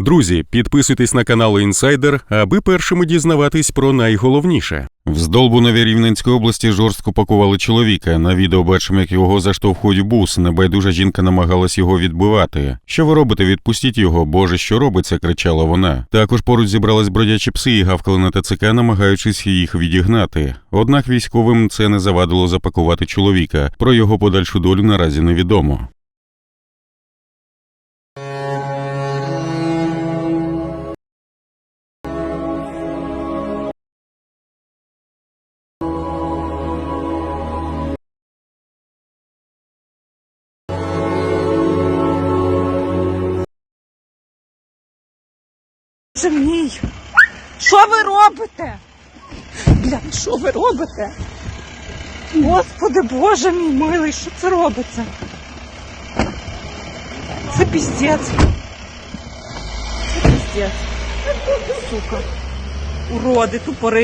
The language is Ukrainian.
Друзі, підписуйтесь на канал Інсайдер, аби першими дізнаватись про найголовніше. В Здолбунові Рівненської області жорстко пакували чоловіка. На відео бачимо, як його заштовхують бус. Небайдужа жінка намагалась його відбивати. Що ви робите? Відпустіть його. Боже, що робиться? кричала вона. Також поруч зібрались бродячі пси і гавкали на ТЦК, намагаючись їх відігнати. Однак військовим це не завадило запакувати чоловіка. Про його подальшу долю наразі невідомо. Боже мій! Що ви робите? Бля, що ви робите? Господи, Боже мій милий, що це робиться? Це піздець. Це піздець. Сука. Уроди, тупори.